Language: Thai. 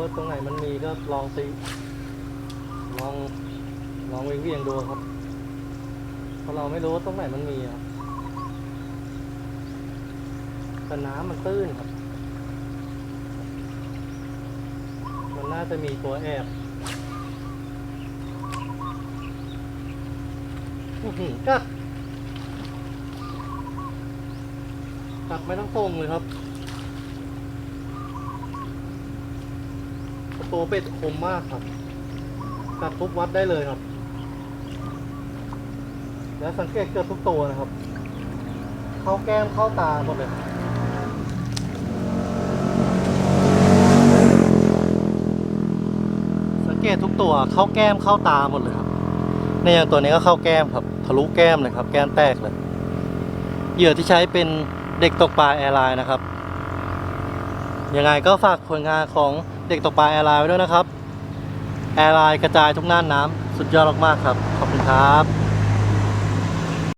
ว่าตรงไหนมันมีก็ลองตีลองลองเวียงเวียงดูครับ เพราะเราไม่รู้ว่าตรงไหนมันมีครับแต่น้ำมันตื้นครับ มันน่าจะมีตัวแอบอือหือกัดกัดไม่ต้องตรงเลยครับ ตัวเป็ดคมมากครับกัดปุ๊บวัดได้เลยครับ แล้วสังเกตเกือบทุกตัวนะครับ เข้าแก้มเข้าตาหมดเลยสังเกตทุกตัวเข้าแก้มเข้าตาหมดเลยครับในอย่างตัวนี้ก็เข้าแก้มครับ ทะลุแก้มเลยครับ แก้มแตกเลยเหยื่อที่ใช้เป็นเด็กตกปลาแอร์ไลน์นะครับ ยังไงก็ฝากผลงานของเด็กตกปลาแอร์ไลน์ไว้ด้วยนะครับ แอร์ไลน์กระจายทุกน่านน้ำสุดยอดมากๆครับ ขอบคุณครับ